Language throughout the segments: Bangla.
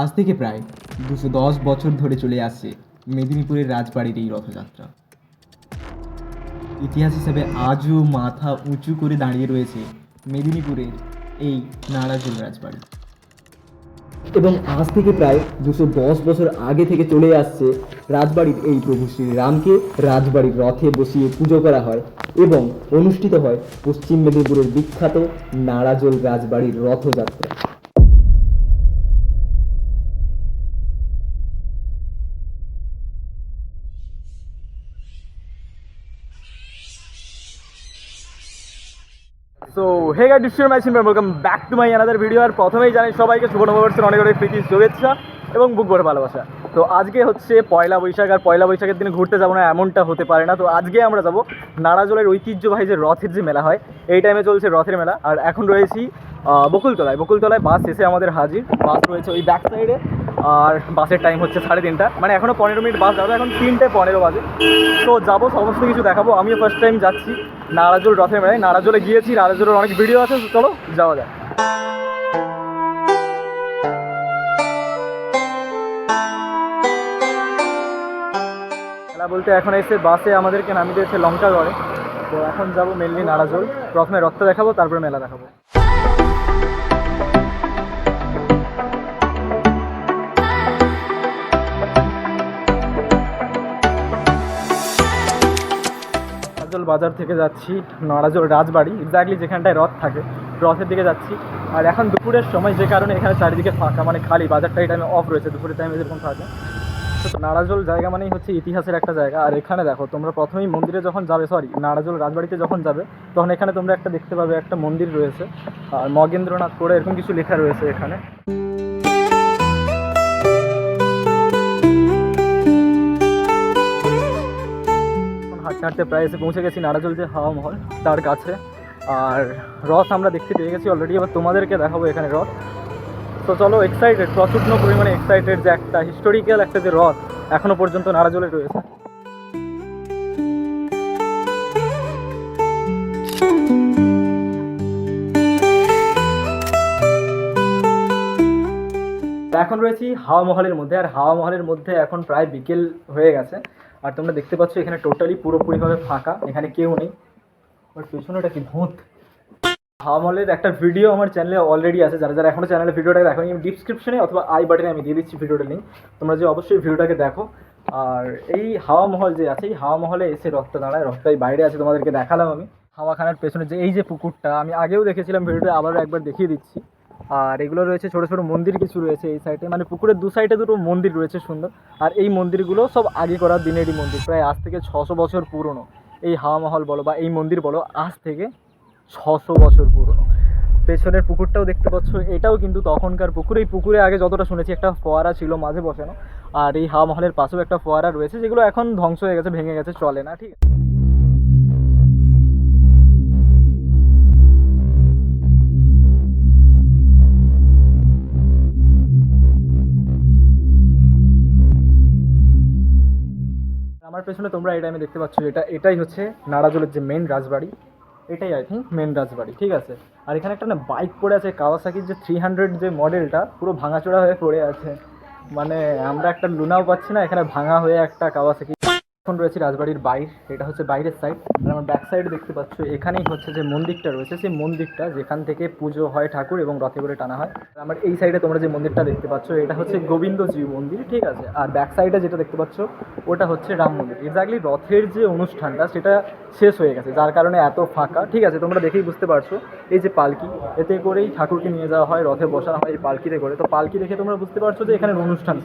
আজ থেকে প্রায় দুশো দশ বছর ধরে চলে আসছে মেদিনীপুরের রাজবাড়ির এই রথযাত্রা। ইতিহাস হিসাবে আজও মাথা উঁচু করে দাঁড়িয়ে রয়েছে মেদিনীপুরের এই নাড়াজোল রাজবাড়ি। এবং আজ থেকে প্রায় দুশো দশ বছর আগে থেকে চলে আসছে রাজবাড়ির এই প্রভু শ্রীরামকে রাজবাড়ির রথে বসিয়ে পুজো করা হয় এবং অনুষ্ঠিত হয় পশ্চিম মেদিনীপুরের বিখ্যাত নারাজল রাজবাড়ির Rathayatra. So hey guy guide my matching welcome back to my another video আর প্রথমেই জানাই সবাইকে শুভ নববর্ষের অনেক অনেক প্রীতি, শুভেচ্ছা এবং বুক ভরে ভালোবাসা। তো আজকে হচ্ছে পয়লা বৈশাখ, আর পয়লা বৈশাখের দিনে ঘুরতে যাব না, এমনটা হতে পারে না। তো আজকে আমরা যাব নাড়াজলের ঐতিহ্যবাহী যে রথের যে মেলা হয়, এই টাইমে চলছে রথের মেলা। আর এখন রয়েছি বকুলতলায়। বকুলতলায় বাস এসে আমাদের হাজির। বাস রয়েছে ওই ব্যাক সাইডে আর বাসের টাইম হচ্ছে সাড়ে তিনটা। মানে এখনও পনেরো মিনিট বাস যাবে, এখন তিনটে পনেরো বাজে। তো যাব, সমস্ত কিছু দেখাবো। আমিও ফার্স্ট টাইম যাচ্ছি। নাড়াজোল রথের মেলায় নাড়াজোলে গিয়েছি নাড়াজোলের অনেক ভিডিও আছে, চলো, যাওয়া যায় বলতে এখন এসে বাসে আমাদেরকে নামিয়ে দিয়েছে লঙ্কাগড়ে তো এখন যাব মেনলি নাড়াজোল প্রথমে রথটা দেখাবো, তারপরে মেলা দেখাবো। নাড়াজোল বাজার থেকে যাচ্ছি নাড়াজোল রাজবাড়ি এক্স্যাক্টলি যেখানটায় রথ থাকে, রথের দিকে যাচ্ছি। আর এখন দুপুরের সময় যে কারণে এখানে চারিদিকে ফাঁকা মানে খালি, বাজারটা এই টাইমে অফ রয়েছে, দুপুরের টাইমে যেরকম থাকে। তো নাড়াজোল জায়গা মানেই হচ্ছে ইতিহাসের একটা জায়গা। আর এখানে দেখো, তোমরা প্রথমেই মন্দিরে যখন যাবে সরি নারাজল রাজবাড়িতে যখন যাবে, তখন এখানে তোমরা একটা দেখতে পাবে একটা মন্দির রয়েছে। আর মগেন্দ্রনাথ করে এরকম কিছু লেখা রয়েছে এখানে। হাঁটতে প্রায় এসে পৌঁছে গেছি নাড়াজল যে হাওয়া মহল তার কাছে। আর রথ আমরা দেখতে পেয়ে গেছি অলরেডি এবার তোমাদেরকে দেখাবো এখানে রথ। তো চলো এক্সাইটেড প্রচুর পরিমাণে এক্সাইটেড যে একটা হিস্টোরিক্যাল একটা যে রথ এখনও পর্যন্ত নাড়াজলে রয়েছে। এখন রয়েছি হাওয়া মহলের মধ্যে, আর হাওয়া মহলের মধ্যে এখন প্রায় বিকেল হয়ে গেছে। আর তোমরা দেখতে পাচ্ছ এখানে টোটালি পুরোপুরিভাবে ফাঁকা, এখানে কেউ নেই। বাট পেছনেটা কি ভূত? হাওয়া মহলের একটা ভিডিও আমার চ্যানেলে অলরেডি আছে। যারা যারা এখনও চ্যানেলে ভিডিওটা দেখো আমি ডিসক্রিপশনে অথবা আই বাটনে আমি দিয়ে দিচ্ছি ভিডিওটা লিঙ্ক তোমরা যে অবশ্যই ভিডিওটাকে দেখো। আর এই হাওয়া মহল যে আছে, এই হাওয়া মহলে এসে রথটা দাঁড়ায় এই বাইরে আছে তোমাদেরকে দেখালাম আমি। হাওয়াখানার পেছনে যে এই যে পুকুরটা, আমি আগেও দেখেছিলাম ভিডিওটা আবারও একবার দেখিয়ে দিচ্ছি। আর এগুলো রয়েছে ছোটো ছোটো মন্দির কিছু রয়েছে এই সাইডে মানে পুকুরের দু সাইডে দুটো মন্দির রয়েছে সুন্দর। আর এই মন্দিরগুলো সব আগে করার দিনেরই মন্দির, প্রায় আজ থেকে ছশো বছর পুরনো। এই হাওয়া মহল বলো বা এই মন্দির বলো, আজ থেকে ছশো বছর পুরনো। পেছনের পুকুরটাও দেখতে পাচ্ছ, এটাও কিন্তু তখনকার পুকুর। এই পুকুরে আগে যতটা শুনেছি, একটা ফোয়ারা ছিল মাঝে বসানো। আর এই হাওয়া মহলের পাশেও একটা ফোয়ারা রয়েছে, যেগুলো এখন ধ্বংস হয়ে গেছে, ভেঙে গেছে, চলে না, ঠিক আছে? আমার পেছনে তোমরা এই টাইমে দেখতে পাচ্ছ এটা, এটাই হচ্ছে নারাজলের যে মেন রাজবাড়ি। এটাই আই থিঙ্ক মেন রাজবাড়ি, ঠিক আছে? আর এখানে একটা না বাইক পড়ে আছে কাওয়াসাকির যে থ্রি হান্ড্রেড যে মডেলটা পুরো ভাঙাচোড়া হয়ে পড়ে আছে। মানে আমরা একটা লুনাও পাচ্ছি না, এখানে ভাঙা হয়ে একটা কাওয়াসাকি এখন রয়েছে রাজবাড়ির বাইর, এটা হচ্ছে বাইরের সাইড আর আমার ব্যাক সাইডে দেখতে পাচ্ছ, এখানেই হচ্ছে যে মন্দিরটা রয়েছে, সেই মন্দিরটা যেখান থেকে পুজো হয় ঠাকুর এবং রথে করে টানা হয়। আমার এই সাইডে তোমরা যে মন্দিরটা দেখতে পাচ্ছ, এটা হচ্ছে গোবিন্দজি মন্দির, ঠিক আছে? আর ব্যাক সাইডে যেটা দেখতে পাচ্ছ, ওটা হচ্ছে রাম মন্দির। এক্স্যাক্টলি রথের যে অনুষ্ঠানটা, সেটা শেষ হয়ে গেছে, যার কারণে এত ফাঁকা, ঠিক আছে? তোমরা দেখেই বুঝতে পারছ, এই যে পালকি, এতে করেই ঠাকুরকে নিয়ে যাওয়া হয়, রথে বসা হয় পালকিতে করে। তো পালকি দেখে তোমরা বুঝতে পারছ যে এখানে অনুষ্ঠান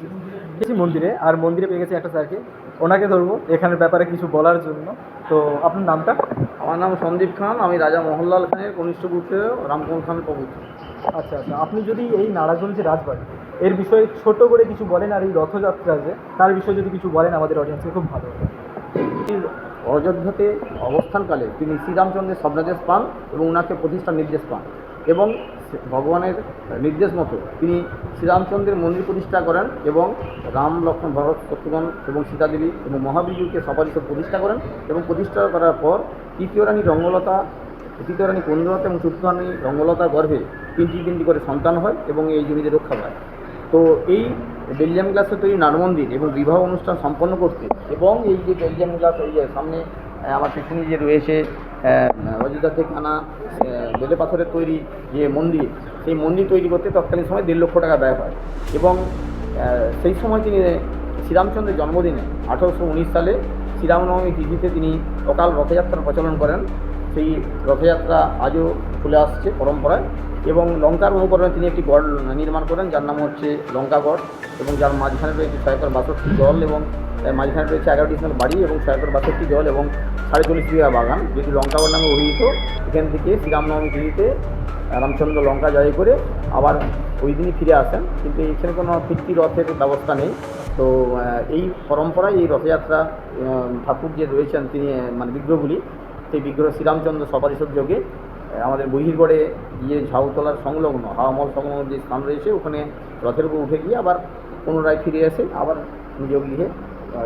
গেছি মন্দিরে আর মন্দিরে পেয়ে গেছি একটা স্যারকে। ওনাকে ধরবো এখানের ব্যাপারে কিছু বলার জন্য। তো আপনার নামটা? আমার নাম সন্দীপ খান আমি রাজা মোহনলাল খানের কনিষ্ঠ পুত্র রামকুমার খানের প্রভুত্র আচ্ছা আচ্ছা আপনি যদি এই নারাজল যে রাজবাড়ি এর বিষয়ে ছোট করে কিছু বলেন আর এই রথযাত্রা যে তার বিষয়ে যদি কিছু বলেন আমাদের অডিয়েন্সকে খুব ভালো অযোধ্যাতে অবস্থানকালে তিনি শ্রীরামচন্দ্রের স্বপ্নাদেশ পান এবং ওনাকে প্রতিষ্ঠার নির্দেশ পান এবং ভগবানের নির্দেশ মতো তিনি শ্রীরামচন্দ্রের মন্দির প্রতিষ্ঠা করেন এবং রাম, লক্ষ্মণ, ভরত, শত্রুঘ্ন এবং সীতাদেবী এবং মহাবীরকে সপারিত প্রতিষ্ঠা করেন এবং প্রতিষ্ঠা করার পর তৃতীয় রানী রঙ্গলতা, তৃতীয় রানী কুন্দলতা এবং চতুর্থ রানী রঙ্গলতার গর্ভে তিনটি তিনটি করে সন্তান হয় এবং এই জমিতে রক্ষা পায়। তো এই বেলজিয়াম গ্লাসে তৈরি নাটমন্দির এবং বিবাহ অনুষ্ঠান সম্পন্ন করতে এবং এই যে বেলজিয়াম গ্লাস, এই সামনে আমার পিছনে যে রয়েছে অযোধ্যা থেকে আনা বেলে পাথরের তৈরি যে মন্দির, সেই মন্দির তৈরি করতে তৎকালীন সময় দেড় লক্ষ টাকা ব্যয় হয়। এবং সেই সময় তিনি শ্রীরামচন্দ্রের জন্মদিনে আঠারোশো উনিশ সালে শ্রীরামনবমী তিথিতে তিনি অকাল রথযাত্রার প্রচলন করেন। সেই রথযাত্রা আজও চলে আসছে পরম্পরায় এবং লঙ্কার অনুকরণে তিনি একটি গড় নির্মাণ করেন, যার নাম হচ্ছে লঙ্কাগড় এবং যার মাঝখানে রয়েছে একর বাষট্টি জল এবং মাঝখানে রয়েছে এগারোটি স্থানের বাড়ি এবং একর বাষট্টি জল এবং সাড়ে চল্লিশ বিঘা বাগান, যেটি লঙ্কাগড় নামে অভিহিত। এখান থেকে শ্রীরামনবমী তিথিতে রামচন্দ্র লঙ্কা জয় করে আবার ওই দিনই ফিরে আসেন। কিন্তু এখানে কোনো ফিরতি রথের ব্যবস্থা নেই। তো এই পরম্পরায় এই রথযাত্রা ঠাকুর যে রয়েছেন তিনি মানে বিগ্রহগুলি সেই বিগ্রহ শ্রীরামচন্দ্র সপারিষদ যোগে আমাদের বহির্গড়ে গিয়ে ঝাউতলার সংলগ্ন হাওয়ামল সংলগ্ন যে স্থান রয়েছে ওখানে রথের উপর উঠে গিয়ে আবার পুনরায় ফিরে আসে আবার নিজ গৃহে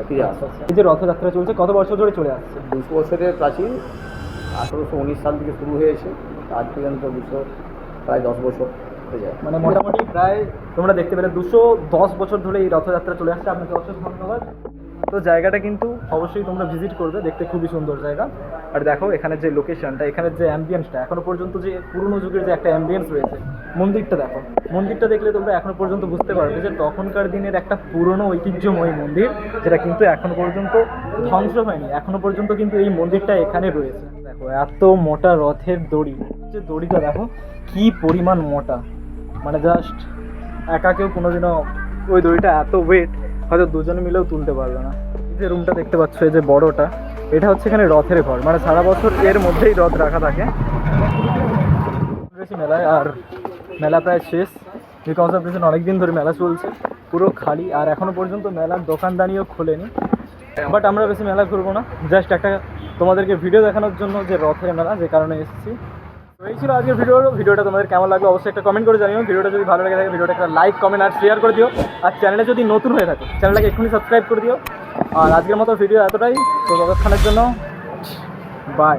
ফিরে আসে। এই যে রথযাত্রা চলছে কত বছর ধরে চলে আসছে? দুশো বছরের প্রাচীন আঠেরোশো উনিশ সাল থেকে শুরু হয়েছে আজ পর্যন্ত দুশো প্রায় দশ বছর হয়ে যায়। মানে মোটামুটি প্রায় তোমরা দেখতে পেলে দুশো দশ বছর ধরে এই রথযাত্রা চলে আসছে। আপনাকে অশেষ ধন্যবাদ। তো জায়গাটা কিন্তু অবশ্যই তোমরা ভিজিট করবে, দেখতে খুবই সুন্দর জায়গা। আর দেখো, এখানে যে লোকেশনটা এখানের যে অ্যাম্বিয়েন্সটা এখনও পর্যন্ত যে পুরনো যুগের যে একটা অ্যাম্বিয়েন্স রয়েছে, মন্দিরটা দেখো। মন্দিরটা দেখলে তোমরা এখনও পর্যন্ত বুঝতে পারবে যে তখনকার দিনের একটা পুরনো ঐতিহ্যময় মন্দির, যেটা কিন্তু এখনও পর্যন্ত ধ্বংস হয়নি, এখনও পর্যন্ত কিন্তু এই মন্দিরটা এখানে রয়েছে। দেখো, এত মোটা রথের দড়ি, যে দড়িটা দেখো, কি পরিমাণ মোটা। মানে জাস্ট একা কেউ কোনোদিনও ওই দড়িটা এত ওয়েট হয়তো দুজন মিলেও তুলতে পারবে না। যে রুমটা দেখতে পাচ্ছ, এই যে বড়টা, এটা হচ্ছে এখানে রথের ঘর। মানে সারা বছর এর মধ্যেই রথ রাখা থাকে। মেলায়, আর মেলা প্রায় শেষ। বিকজ অফ রিজন অনেক দিন ধরে মেলা চলছে, পুরো খালি। আর এখনও পর্যন্ত মেলার দোকানদানিও খোলেনি। বাট আমরা বেশি মেলা ঘুরবো না। জাস্ট একটা তোমাদেরকে ভিডিও দেখানোর জন্য যে রথের মেলা, যে কারণে এসেছি। এই ছিল আজকের ভিডিও ভিডিওটা তোমাদের কেমন লাগল অবশ্যই একটা কমেন্ট করে জানিও। ভিডিওটা যদি ভালো লাগে থাকে, ভিডিওটা একটা লাইক কমেন্ট আর শেয়ার করে দিও। আর চ্যানেলে যদি নতুন হয়ে থাকে চ্যানেলটাকে এক্ষুনি সাবস্ক্রাইব করে দিও। আর আজকের মতো ভিডিও এতটাই। তো ততক্ষণের জন্য বাই